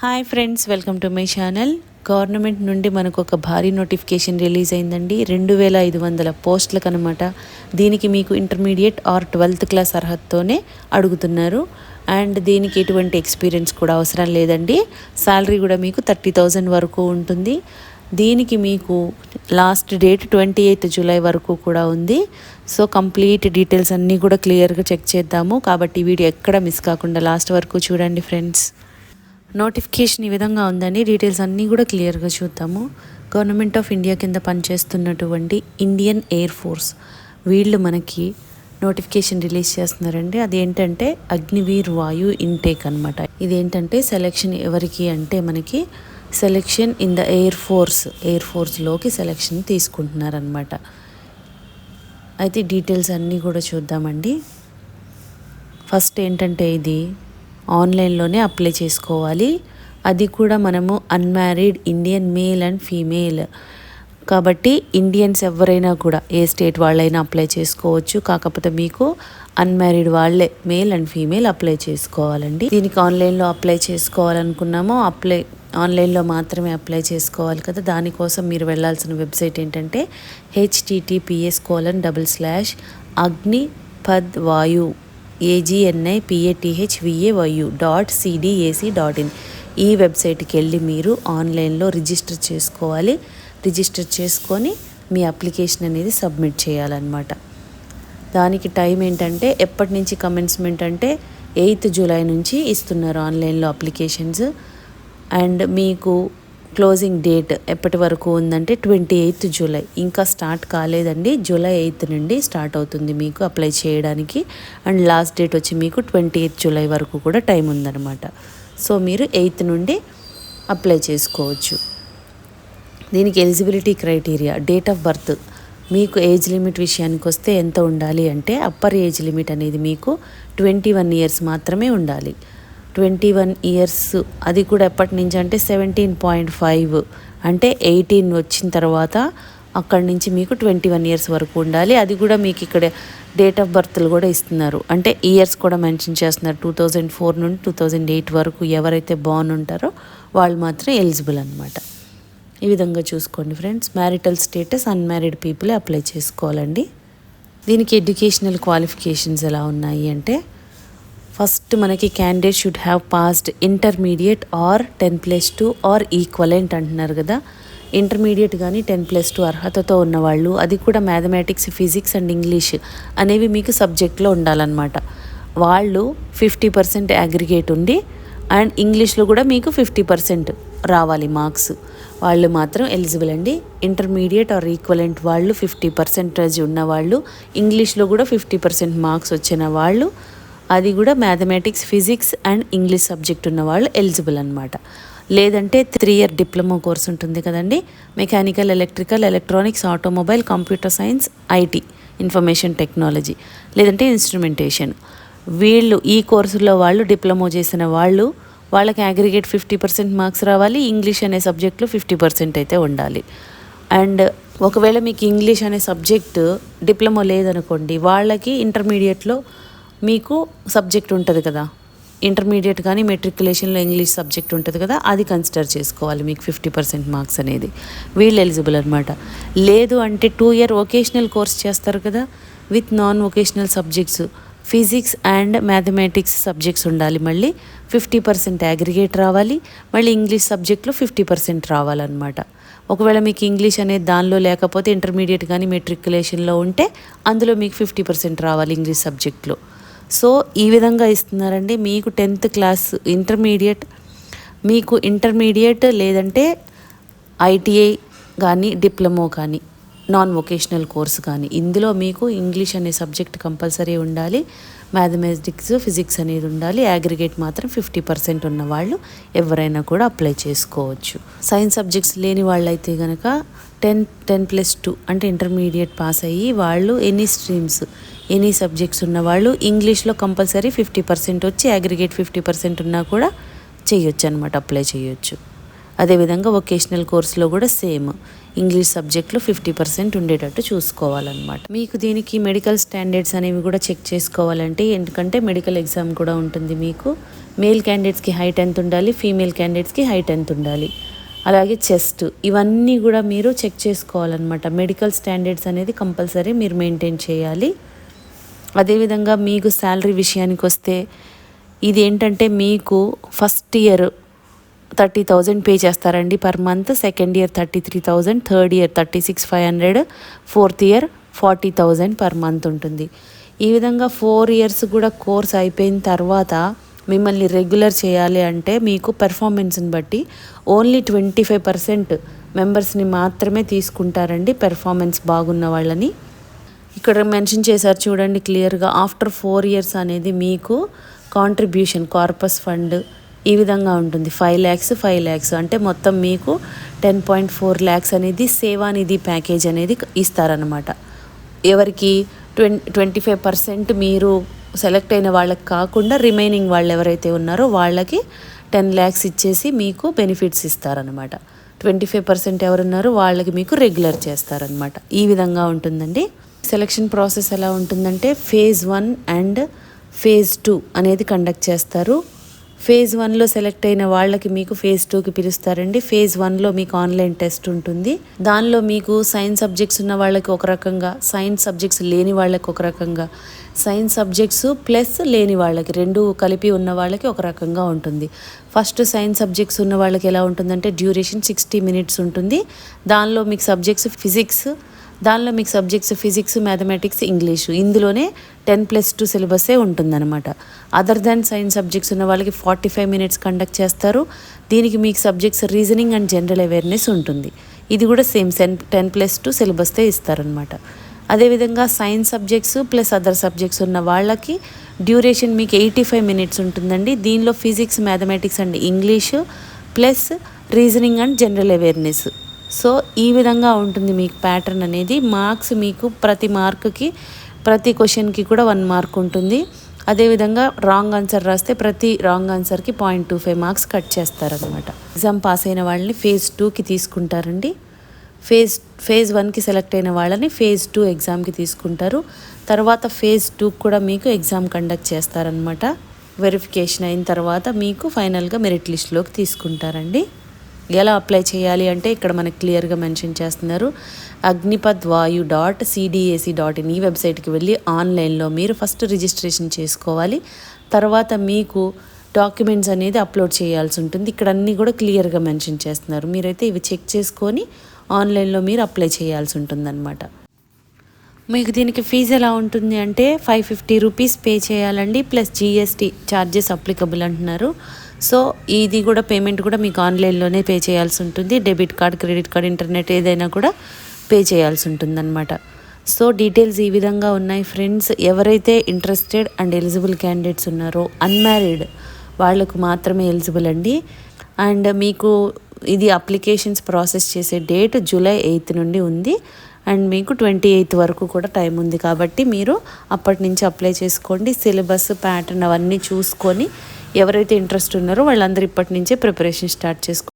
Hi friends welcome to my channel government నుండి మనకు ఒక భారీ నోటిఫికేషన్ రిలీజ్ అయిందండి. రెండు వేల ఐదు వందల పోస్టులకు అనమాట దీనికి మీకు ఇంటర్మీడియట్ ఆర్ ట్వెల్త్ క్లాస్ అర్హతతోనే అడుగుతున్నారు. అండ్ దీనికి ఎటువంటి ఎక్స్పీరియన్స్ కూడా అవసరం లేదండి. శాలరీ కూడా మీకు థర్టీ థౌజండ్ వరకు ఉంటుంది. దీనికి మీకు last date twenty eighth July వరకు కూడా ఉంది. సో కంప్లీట్ డీటెయిల్స్ అన్నీ కూడా క్లియర్గా చెక్ చేద్దాము. కాబట్టి వీడియో ఎక్కడ మిస్ కాకుండా లాస్ట్ వరకు చూడండి ఫ్రెండ్స్ నోటిఫికేషన్ ఈ విధంగా ఉందండి. డీటెయిల్స్ అన్నీ కూడా క్లియర్గా చూద్దాము. గవర్నమెంట్ ఆఫ్ ఇండియా కింద పనిచేస్తున్నటువంటి ఇండియన్ ఎయిర్ ఫోర్స్ వీళ్ళు మనకి నోటిఫికేషన్ రిలీజ్ చేస్తున్నారండి. అది ఏంటంటే అగ్నివీర్ వాయు ఇంటేక్ అనమాట ఇదేంటంటే సెలెక్షన్ ఎవరికి అంటే మనకి selection in the air force air ఫోర్స్లోకి selection తీసుకుంటున్నారనమాట అయితే డీటెయిల్స్ అన్నీ కూడా చూద్దామండి. ఫస్ట్ ఏంటంటే ఇది ఆన్లైన్లోనే అప్లై చేసుకోవాలి. అది కూడా మనము unmarried Indian male and female. కాబట్టి ఇండియన్స్ ఎవరైనా కూడా ఏ స్టేట్ వాళ్ళైనా అప్లై చేసుకోవచ్చు. కాకపోతే మీకు అన్మ్యారీడ్ వాళ్ళే మేల్ అండ్ ఫీమేల్ అప్లై చేసుకోవాలండి. దీనికి ఆన్లైన్లో అప్లై చేసుకోవాలనుకున్నామో అప్లై ఆన్లైన్లో మాత్రమే అప్లై చేసుకోవాలి కదా. దానికోసం మీరు వెళ్ళాల్సిన వెబ్సైట్ ఏంటంటే HTTPS colon double slash Agnipath Vayu A G N I P A T H V A Y U dot C D A C dot in ఈ వెబ్సైట్కి వెళ్ళి మీరు ఆన్లైన్లో రిజిస్టర్ చేసుకోవాలి. రిజిస్టర్ చేసుకొని మీ అప్లికేషన్ అనేది సబ్మిట్ చేయాలన్నమాట. దానికి టైం ఏంటంటే ఎప్పటి నుంచి కమెన్స్మెంట్ అంటే ఎయిత్ జూలై నుంచి ఇస్తున్నారు ఆన్లైన్లో అప్లికేషన్స్ అండ్ మీకు క్లోజింగ్ డేట్ ఎప్పటి వరకు ఉందంటే ట్వంటీ ఎయిత్ జూలై. ఇంకా స్టార్ట్ కాలేదండి. జూలై ఎయిత్ నుండి స్టార్ట్ అవుతుంది మీకు అప్లై చేయడానికి. అండ్ లాస్ట్ డేట్ వచ్చి మీకు ట్వంటీ ఎయిత్ జూలై వరకు కూడా టైం ఉందన్నమాట. సో మీరు ఎయిత్ నుండి అప్లై చేసుకోవచ్చు. దీనికి eligibility criteria date of birth. మీకు ఏజ్ లిమిట్ విషయానికి వస్తే ఎంత ఉండాలి అంటే అప్పర్ ఏజ్ లిమిట్ అనేది మీకు ట్వంటీ వన్ ఇయర్స్ మాత్రమే ఉండాలి. Twenty one years. అది కూడా ఎప్పటి నుంచి అంటే సెవెంటీన్ పాయింట్ ఫైవ్ అంటే ఎయిటీన్ వచ్చిన తర్వాత అక్కడి నుంచి మీకు ట్వంటీ వన్ ఇయర్స్ వరకు ఉండాలి. అది కూడా మీకు ఇక్కడ డేట్ ఆఫ్ బర్త్లు కూడా ఇస్తున్నారు. అంటే ఇయర్స్ కూడా మెన్షన్ చేస్తున్నారు. టూ థౌజండ్ ఫోర్ నుండి టూ థౌజండ్ ఎయిట్ వరకు ఎవరైతే బాన్ ఉంటారో వాళ్ళు మాత్రం ఎలిజిబుల్ అనమాట ఈ విధంగా చూసుకోండి friends. Marital status unmarried people apply చేసుకోవాలండి. దీనికి ఎడ్యుకేషనల్ క్వాలిఫికేషన్స్ ఎలా ఉన్నాయి అంటే ఫస్ట్ మనకి candidate should have passed intermediate or ten plus two or equivalent అంటున్నారు కదా. ఇంటర్మీడియట్ కానీ టెన్ ప్లస్ టూ అర్హతతో ఉన్నవాళ్ళు అది కూడా మ్యాథమెటిక్స్ ఫిజిక్స్ అండ్ ఇంగ్లీష్ అనేవి మీకు సబ్జెక్ట్లో ఉండాలన్నమాట. వాళ్ళు ఫిఫ్టీ పర్సెంట్ అగ్రిగేట్ ఉండి అండ్ ఇంగ్లీష్లో కూడా మీకు ఫిఫ్టీ పర్సెంట్ రావాలి మార్క్స్ వాళ్ళు మాత్రం ఎలిజిబుల్ అండి. ఇంటర్మీడియట్ ఆర్ ఈక్వలెంట్ వాళ్ళు ఫిఫ్టీ పర్సెంటేజ్ ఉన్న వాళ్ళు ఇంగ్లీష్లో కూడా ఫిఫ్టీ పర్సెంట్ మార్క్స్ వచ్చిన వాళ్ళు అది కూడా mathematics physics and English subject ఉన్న వాళ్ళు ఎలిజిబుల్ అనమాట లేదంటే త్రీ ఇయర్ డిప్లొమా కోర్స్ ఉంటుంది కదండి. Mechanical electrical electronics automobile computer science IT information technology లేదంటే ఇన్స్ట్రుమెంటేషన్ వీళ్ళు ఈ కోర్సులో వాళ్ళు డిప్లొమా చేసిన వాళ్ళు వాళ్ళకి అగ్రిగేట్ ఫిఫ్టీ పర్సెంట్ మార్క్స్ రావాలి ఇంగ్లీష్ అనే సబ్జెక్ట్లో ఫిఫ్టీ పర్సెంట్ అయితే ఉండాలి. అండ్ ఒకవేళ మీకు ఇంగ్లీష్ అనే సబ్జెక్టు డిప్లొమా లేదనుకోండి వాళ్ళకి ఇంటర్మీడియట్లో మీకు సబ్జెక్ట్ ఉంటుంది కదా. ఇంటర్మీడియట్ కానీ మెట్రికులేషన్లో ఇంగ్లీష్ సబ్జెక్ట్ ఉంటుంది కదా అది కన్సిడర్ చేసుకోవాలి మీకు ఫిఫ్టీ పర్సెంట్ మార్క్స్ అనేది. వీళ్ళు ఎలిజిబుల్ అనమాట లేదు అంటే టూ ఇయర్ వొకేషనల్ కోర్స్ చేస్తారు కదా with non vocational subjects physics and mathematics subjects ఉండాలి మళ్ళీ. ఫిఫ్టీ పర్సెంట్ అగ్రిగేట్ రావాలి మళ్ళీ ఇంగ్లీష్ సబ్జెక్ట్లో ఫిఫ్టీ పర్సెంట్ రావాలన్నమాట. ఒకవేళ మీకు ఇంగ్లీష్ అనేది దానిలో లేకపోతే ఇంటర్మీడియట్ కానీ మెట్రికులేషన్లో ఉంటే అందులో మీకు ఫిఫ్టీ పర్సెంట్ రావాలి ఇంగ్లీష్ సబ్జెక్ట్లో సో ఈ విధంగా ఇస్తున్నారండి. మీకు టెన్త్ క్లాస్ ఇంటర్మీడియట్ మీకు ఇంటర్మీడియట్ లేదంటే ఐటీఐ కానీ డిప్లొమో కానీ నాన్ వొకేషనల్ కోర్స్ కానీ ఇందులో మీకు ఇంగ్లీష్ అనే సబ్జెక్ట్ కంపల్సరీ ఉండాలి. మ్యాథమెటిక్స్ ఫిజిక్స్ అనేది ఉండాలి. అగ్రిగేట్ మాత్రం ఫిఫ్టీ పర్సెంట్ ఉన్న వాళ్ళు ఎవరైనా కూడా అప్లై చేసుకోవచ్చు. సైన్స్ సబ్జెక్ట్స్ లేని వాళ్ళైతే కనుక టెన్ టెన్ ప్లస్ టూ అంటే ఇంటర్మీడియట్ పాస్ అయ్యి వాళ్ళు ఎనీ స్ట్రీమ్స్ ఎనీ సబ్జెక్ట్స్ ఉన్న వాళ్ళు ఇంగ్లీష్లో కంపల్సరీ ఫిఫ్టీ పర్సెంట్ వచ్చి అగ్రిగేట్ ఫిఫ్టీ పర్సెంట్ ఉన్నా కూడా చేయొచ్చు అనమాట అప్లై చేయొచ్చు. అదేవిధంగా వొకేషనల్ కోర్సులో కూడా సేమ్ ఇంగ్లీష్ సబ్జెక్ట్లో ఫిఫ్టీ పర్సెంట్ ఉండేటట్టు చూసుకోవాలన్నమాట. మీకు దీనికి మెడికల్ స్టాండర్డ్స్ అనేవి కూడా చెక్ చేసుకోవాలంటే ఎందుకంటే మెడికల్ ఎగ్జామ్ కూడా ఉంటుంది మీకు. మేల్ క్యాండిడేట్స్కి హైట్ ఎంత ఉండాలి ఫీమేల్ క్యాండిడేట్స్కి హైట్ ఎంత ఉండాలి. అలాగే చెస్ట్ ఇవన్నీ కూడా మీరు చెక్ చేసుకోవాలన్నమాట. మెడికల్ స్టాండర్డ్స్ అనేది కంపల్సరీ మీరు మెయింటైన్ చేయాలి. అదేవిధంగా మీకు శాలరీ విషయానికి వస్తే ఇది ఏంటంటే మీకు first year thirty thousand pay చేస్తారండి per month second year thirty three thousand third year thirty six five hundred fourth year forty thousand per month ఉంటుంది. ఈ విధంగా ఫోర్ ఇయర్స్ కూడా కోర్స్ అయిపోయిన తర్వాత మిమ్మల్ని రెగ్యులర్ చేయాలి అంటే మీకు పెర్ఫార్మెన్స్ని బట్టి ఓన్లీ ట్వంటీ ఫైవ్ పర్సెంట్ మెంబర్స్ని మాత్రమే తీసుకుంటారండి పెర్ఫార్మెన్స్ బాగున్న వాళ్ళని. ఇక్కడ మెన్షన్ చేశారు చూడండి క్లియర్గా ఆఫ్టర్ ఫోర్ ఇయర్స్ అనేది మీకు కాంట్రిబ్యూషన్ కార్పస్ ఫండ్ ఈ విధంగా ఉంటుంది. ఫైవ్ ల్యాక్స్ ఫైవ్ ల్యాక్స్ అంటే మొత్తం మీకు టెన్ పాయింట్ ఫోర్ ల్యాక్స్ అనేది సేవానిధి ప్యాకేజ్ అనేది ఇస్తారనమాట ఎవరికి? ట్వం ట్వంటీ ఫైవ్ పర్సెంట్ మీరు సెలెక్ట్ అయిన వాళ్ళకి కాకుండా రిమైనింగ్ వాళ్ళు ఎవరైతే ఉన్నారో వాళ్ళకి టెన్ ల్యాక్స్ ఇచ్చేసి మీకు బెనిఫిట్స్ ఇస్తారనమాట ట్వంటీ ఫైవ్ పర్సెంట్ ఎవరున్నారో వాళ్ళకి మీకు రెగ్యులర్ చేస్తారనమాట ఈ విధంగా ఉంటుందండి. సెలక్షన్ ప్రాసెస్ ఎలా ఉంటుందంటే phase one and phase two అనేది కండక్ట్ చేస్తారు. ఫేజ్ వన్లో సెలెక్ట్ అయిన వాళ్ళకి మీకు ఫేజ్ టూకి పిలుస్తారండి. ఫేజ్ వన్లో మీకు ఆన్లైన్ టెస్ట్ ఉంటుంది. దానిలో మీకు సైన్స్ సబ్జెక్ట్స్ ఉన్న వాళ్ళకి ఒక రకంగా సైన్స్ సబ్జెక్ట్స్ లేని వాళ్ళకి ఒక రకంగా సైన్స్ సబ్జెక్ట్స్ ప్లస్ లేని వాళ్ళకి రెండు కలిపి ఉన్న వాళ్ళకి ఒక రకంగా ఉంటుంది. ఫస్ట్ సైన్స్ సబ్జెక్ట్స్ ఉన్న వాళ్ళకి ఎలా ఉంటుందంటే డ్యూరేషన్ సిక్స్టీ మినిట్స్ ఉంటుంది. దానిలో మీకు సబ్జెక్ట్స్ ఫిజిక్స్ దానిలో మీకు సబ్జెక్ట్స్ ఫిజిక్స్ మ్యాథమెటిక్స్ ఇంగ్లీషు ఇందులోనే టెన్ ప్లస్ టూ సిలబస్సే ఉంటుందన్నమాట. అదర్ దాన్ సైన్స్ సబ్జెక్ట్స్ ఉన్న వాళ్ళకి ఫార్టీ ఫైవ్ మినిట్స్ కండక్ట్ చేస్తారు. దీనికి మీకు subjects reasoning and general awareness ఉంటుంది. ఇది కూడా సేమ్ సెన్ టెన్ ప్లస్ టూ సిలబస్తే ఇస్తారనమాట అదేవిధంగా science subjects plus other subjects ఉన్న వాళ్ళకి డ్యూరేషన్ మీకు ఎయిటీ ఫైవ్ మినిట్స్ ఉంటుందండి. దీనిలో physics mathematics and English plus reasoning and general awareness so ఈ విధంగా ఉంటుంది మీకు ప్యాటర్న్ అనేది. మార్క్స్ మీకు ప్రతి మార్కుకి ప్రతి క్వశ్చన్కి కూడా వన్ మార్క్ ఉంటుంది. అదేవిధంగా రాంగ్ ఆన్సర్ రాస్తే ప్రతి wrong ఆన్సర్కి point two five marks cut చేస్తారనమాట ఎగ్జామ్ పాస్ అయిన వాళ్ళని ఫేజ్ టూకి తీసుకుంటారండి. ఫేజ్ ఫేజ్ వన్కి సెలెక్ట్ అయిన వాళ్ళని ఫేజ్ టూ ఎగ్జామ్కి తీసుకుంటారు. తర్వాత ఫేజ్ టూ కూడా మీకు ఎగ్జామ్ కండక్ట్ చేస్తారనమాట వెరిఫికేషన్ అయిన తర్వాత మీకు ఫైనల్గా మెరిట్ లిస్ట్లోకి తీసుకుంటారండి. ఎలా అప్లై చేయాలి అంటే ఇక్కడ మనకి క్లియర్గా మెన్షన్ చేస్తున్నారు. అగ్నిపద్ వాయు డాట్ సిడిఏసి డాట్ ఇన్ ఈ వెబ్సైట్కి వెళ్ళి ఆన్లైన్లో మీరు ఫస్ట్ రిజిస్ట్రేషన్ చేసుకోవాలి. తర్వాత మీకు డాక్యుమెంట్స్ అనేది అప్లోడ్ చేయాల్సి ఉంటుంది. ఇక్కడ అన్నీ కూడా క్లియర్గా మెన్షన్ చేస్తున్నారు. మీరైతే ఇవి చెక్ చేసుకొని ఆన్లైన్లో మీరు అప్లై చేయాల్సి ఉంటుందన్నమాట. మీకు దీనికి ఫీజు ఎలా ఉంటుంది అంటే ఫైవ్ ఫిఫ్టీ రూపీస్ పే చేయాలండి ప్లస్ జిఎస్టీ ఛార్జెస్ అప్లికబుల్ అంటున్నారు. సో ఇది కూడా పేమెంట్ కూడా మీకు ఆన్లైన్లోనే పే చేయాల్సి ఉంటుంది. Debit card credit card internet ఏదైనా కూడా పే చేయాల్సి ఉంటుందన్నమాట. సో డీటెయిల్స్ ఈ విధంగా ఉన్నాయి ఫ్రెండ్స్. ఎవరైతే ఇంట్రెస్టెడ్ అండ్ ఎలిజిబుల్ క్యాండిడేట్స్ ఉన్నారో అన్మ్యారీడ్ వాళ్ళకు మాత్రమే ఎలిజిబుల్ అండి. అండ్ మీకు ఇది అప్లికేషన్స్ ప్రాసెస్ చేసే డేట్ జూలై ఎయిత్ నుండి ఉంది. అండ్ మీకు ట్వంటీ ఎయిత్ వరకు కూడా టైం ఉంది కాబట్టి మీరు అప్పటి నుంచి అప్లై చేసుకోండి. సిలబస్ ప్యాటర్న్ అవన్నీ చూసుకొని ఎవరైతే ఇంట్రెస్ట్ ఉన్నారో వాళ్ళందరూ ఇప్పటి నుంచే ప్రిపరేషన్ స్టార్ట్ చేసుకో